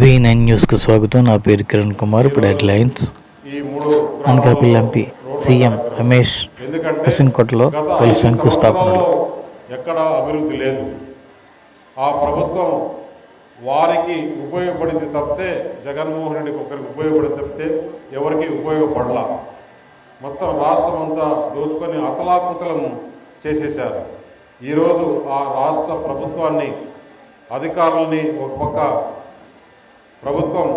V nine న్యూస్కు స్వాగతం. నా పేరు కిరణ్ కుమార్ ఇప్పుడు హెడ్లైన్స్. ఈ అనకాపల్లి ఎంపీ సీఎం రమేష్ హసింకోటలో పలు శంకుస్థాపనలు. సంవత్సరాలలో ఎక్కడ అభివృద్ధి లేదు. ఆ ప్రభుత్వం వారికి ఉపయోగపడింది తప్పితే జగన్మోహన్ రెడ్డికి ఒకరికి ఉపయోగపడింది తప్పితే ఎవరికి ఉపయోగపడలా. మొత్తం రాష్ట్రం అంతా దోచుకొని అతలాకుతలం చేసేశారు. ఈరోజు ఆ రాష్ట్ర ప్రభుత్వాన్ని అధికారులని ఒక పక్క ప్రభుత్వం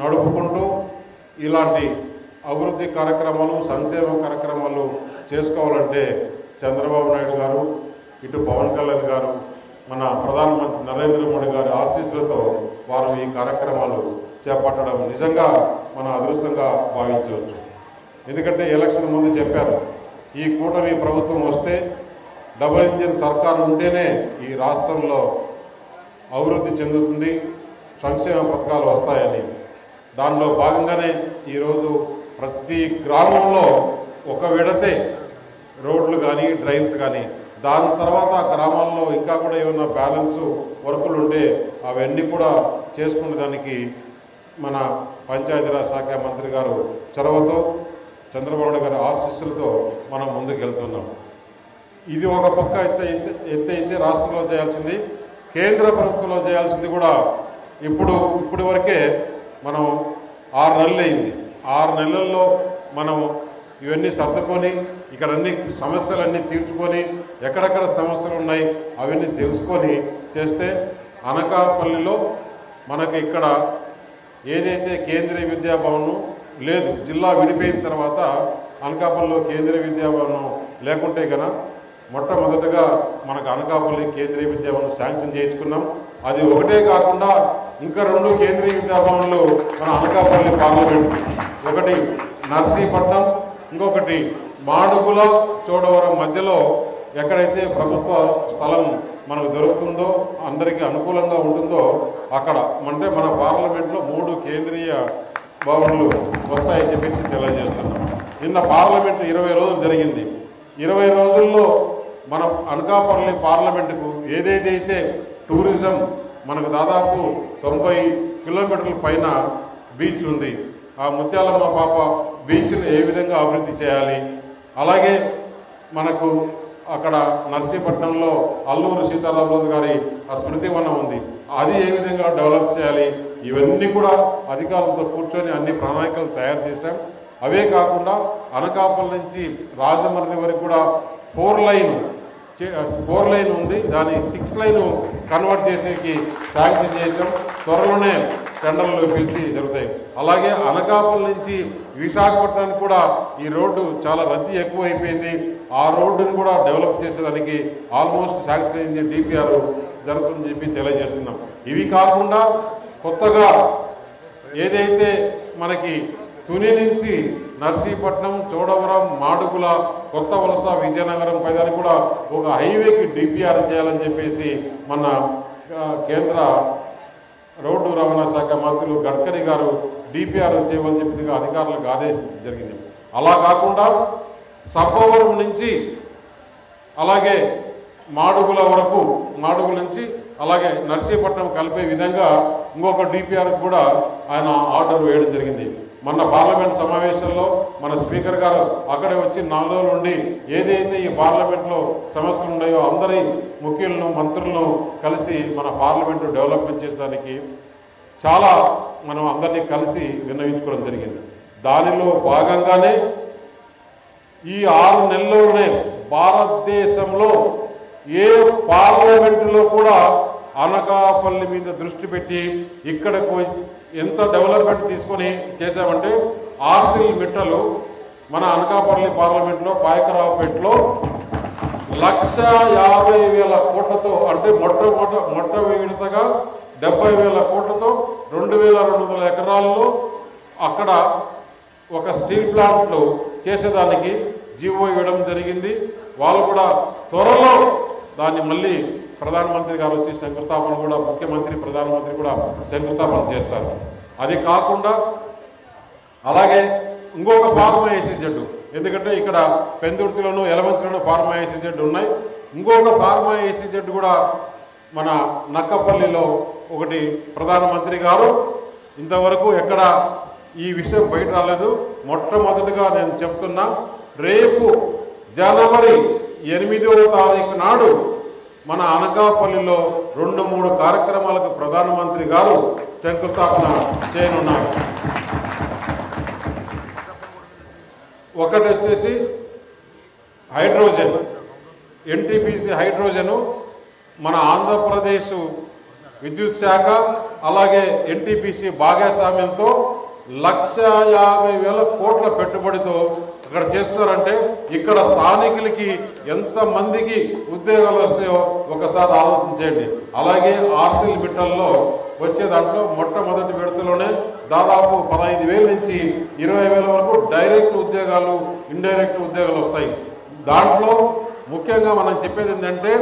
నడుపుకుంటూ ఇలాంటి అభివృద్ధి కార్యక్రమాలు సంక్షేమ కార్యక్రమాలు చేసుకోవాలంటే చంద్రబాబు నాయుడు గారు ఇటు పవన్ కళ్యాణ్ గారు మన ప్రధానమంత్రి నరేంద్ర మోడీ గారి ఆశీస్సులతో వారు ఈ కార్యక్రమాలు చేపట్టడం నిజంగా మన అదృష్టంగా భావించవచ్చు. ఎందుకంటే ఎలక్షన్ ముందు చెప్పారు ఈ కూటమి ప్రభుత్వం వస్తే డబుల్ ఇంజిన్ సర్కారు ఉంటేనే ఈ రాష్ట్రంలో అభివృద్ధి చెందుతుంది సంక్షేమ పథకాలు వస్తాయని. దానిలో భాగంగానే ఈరోజు ప్రతి గ్రామంలో ఒక విడతే రోడ్లు కానీ డ్రైన్స్ కానీ దాని తర్వాత ఆ గ్రామాల్లో ఇంకా కూడా ఏమైనా బ్యాలెన్స్ వర్కులు ఉంటే అవన్నీ కూడా చేసుకునే దానికి మన పంచాయతీరాజ్ శాఖ మంత్రి గారు చొరవతో చంద్రబాబు గారి ఆశీస్సులతో మనం ముందుకెళ్తున్నాం. ఇది ఒక పక్క ఎత్త ఎత్త రాష్ట్రంలో చేయాల్సింది కేంద్ర ప్రభుత్వంలో చేయాల్సింది కూడా ఇప్పుడు ఇప్పటి వరకే మనం ఆరు నెలలు అయింది. ఆరు నెలల్లో మనం ఇవన్నీ సర్దుకొని ఇక్కడ అన్ని సమస్యలన్నీ తీర్చుకొని ఎక్కడెక్కడ సమస్యలు ఉన్నాయి అవన్నీ తెలుసుకొని చేస్తే అనకాపల్లిలో మనకి ఇక్కడ ఏదైతే కేంద్రీయ విద్యాభవనం లేదు జిల్లా విడిపోయిన తర్వాత అనకాపల్లిలో కేంద్రీయ విద్యాభవనం లేకుంటే కనుక మొట్టమొదటగా మనకు అనకాపల్లి కేంద్రీయ విద్యాభవనం శాంక్షన్ చేయించుకున్నాం. అది ఒకటే కాకుండా ఇంకా రెండు కేంద్రీయ విద్యాభవన్లు మన అనకాపల్లి పార్లమెంట్. ఒకటి నర్సీపట్నం ఇంకొకటి మాడుగుల చోడవరం మధ్యలో ఎక్కడైతే ప్రభుత్వ స్థలం మనకు దొరుకుతుందో అందరికీ అనుకూలంగా ఉంటుందో అక్కడ అంటే మన పార్లమెంట్లో మూడు కేంద్రీయ భవన్లు వస్తాయని చెప్పేసి తెలియజేస్తున్నాం. నిన్న పార్లమెంట్ ఇరవై రోజులు జరిగింది. ఇరవై రోజుల్లో మన అనకాపల్లి పార్లమెంటుకు ఏదేదైతే టూరిజం మనకు దాదాపు తొంభై కిలోమీటర్ల పైన బీచ్ ఉంది ఆ ముత్యాలమ్మ పాప బీచ్ని ఏ విధంగా అభివృద్ధి చేయాలి? అలాగే మనకు అక్కడ నర్సీపట్నంలో అల్లూరు సీతారామరాజు గారి ఆ స్మృతి వనం ఉంది. అది ఏ విధంగా డెవలప్ చేయాలి? ఇవన్నీ కూడా అధికారులతో కూర్చొని అన్ని ప్రణాళికలు తయారు చేశాం. అవే కాకుండా అనకాపల్లి నుంచి రాజమండ్రి వరకు కూడా ఫోర్ లైన్ ఫోర్ లైన్ ఉంది. దాని సిక్స్ లైన్ కన్వర్ట్ చేసేకి శాంక్షన్ చేసాం త్వరలోనే టెండర్లు పిలిచి జరుగుతాయి. అలాగే అనకాపల్లి నుంచి విశాఖపట్నానికి కూడా ఈ రోడ్డు చాలా రద్దీ ఎక్కువ అయిపోయింది ఆ రోడ్డును కూడా డెవలప్ చేసేదానికి ఆల్మోస్ట్ శాంక్షన్ అయింది డిపిఆర్ జరుగుతుందని చెప్పి తెలియజేస్తున్నాం. ఇవి కాకుండా కొత్తగా ఏదైతే మనకి తుని నుంచి నర్సీపట్నం చోడవరం మాడుగుల కొత్త వలస విజయనగరం పైదాన్ని కూడా ఒక హైవేకి డిపిఆర్ చేయాలని చెప్పేసి మన కేంద్ర రోడ్డు రవాణా శాఖ మంత్రులు గడ్కరీ గారు డిపిఆర్ చేయమని చెప్పిందిగా అధికారులకు ఆదేశించడం జరిగింది. అలా కాకుండా సబ్బవరం నుంచి అలాగే మాడుగుల వరకు మాడుగుల నుంచి అలాగే నర్సీపట్నం కలిపే విధంగా ఇంకొక డిపిఆర్ కూడా ఆయన ఆర్డర్ వేయడం జరిగింది. మొన్న పార్లమెంట్ సమావేశంలో మన స్పీకర్ గారు అక్కడే వచ్చి నాలుగు రోజులు ఉండి ఏదైతే ఈ పార్లమెంట్లో సమస్యలు ఉన్నాయో అందరి ముఖ్యులను మంత్రులను కలిసి మన పార్లమెంట్ డెవలప్మెంట్ చేసేదానికి చాలా మనం అందరినీ కలిసి విన్నవించుకోవడం జరిగింది. దానిలో భాగంగానే ఈ ఆరు నెలల్లోనే భారతదేశంలో ఏ పార్లమెంటులో కూడా అనకాపల్లి మీద దృష్టి పెట్టి ఇక్కడ ఎంత డెవలప్మెంట్ తీసుకొని చేశామంటే ఆర్సిల్ మిట్టలు మన అనకాపల్లి పార్లమెంట్లో పాయకరావుపేటలో లక్ష యాభై వేల కోట్లతో అంటే మొట్టమొదట మొట్ట విడతగా డెబ్బై వేల కోట్లతో రెండు వేల రెండు వందల ఎకరాల్లో అక్కడ ఒక స్టీల్ ప్లాంట్లు చేసేదానికి జీవో ఇవ్వడం జరిగింది. వాళ్ళు కూడా త్వరలో దాన్ని మళ్ళీ ప్రధానమంత్రి గారు వచ్చి శంకుస్థాపన కూడా ముఖ్యమంత్రి ప్రధానమంత్రి కూడా శంకుస్థాపన చేస్తారు. అది కాకుండా అలాగే ఇంకొక ఫార్మా ఏసీ జడ్డు ఎందుకంటే ఇక్కడ పెందుర్తిలోను ఎలమంతిలోను ఫార్మా ఏసీ జడ్డు ఉన్నాయి. ఇంకొక ఫార్మా ఏసీ జడ్డు కూడా మన నక్కపల్లిలో ఒకటి ప్రధానమంత్రి గారు. ఇంతవరకు ఎక్కడ ఈ విషయం బయట రాలేదు. మొట్టమొదటిగా నేను చెప్తున్నా రేపు జనవరి ఎనిమిదవ తారీఖు నాడు మన అనకాపల్లిలో రెండు మూడు కార్యక్రమాలకు ప్రధానమంత్రి గారు శంకుస్థాపన చేయనున్నారు. ఒకటి వచ్చేసి హైడ్రోజన్. ఎన్టీపీసీ హైడ్రోజను మన ఆంధ్రప్రదేశ్ విద్యుత్ శాఖ అలాగే ఎన్టీపీసీ భాగస్వామ్యంతో లక్ష యాభై వేల కోట్ల పెట్టుబడితో ఇక్కడ చేస్తున్నారంటే ఇక్కడ స్థానికులకి ఎంతమందికి ఉద్యోగాలు వస్తాయో ఒకసారి ఆలోచించండి అలాగే ఆర్సిల్ మిట్టల్లో వచ్చే దాంట్లో మొట్టమొదటి విడతలోనే దాదాపు పదహైదు వేల నుంచి ఇరవై వేల వరకు డైరెక్ట్ ఉద్యోగాలు ఇండైరెక్ట్ ఉద్యోగాలు వస్తాయి. దాంట్లో ముఖ్యంగా మనం చెప్పేది ఏంటంటే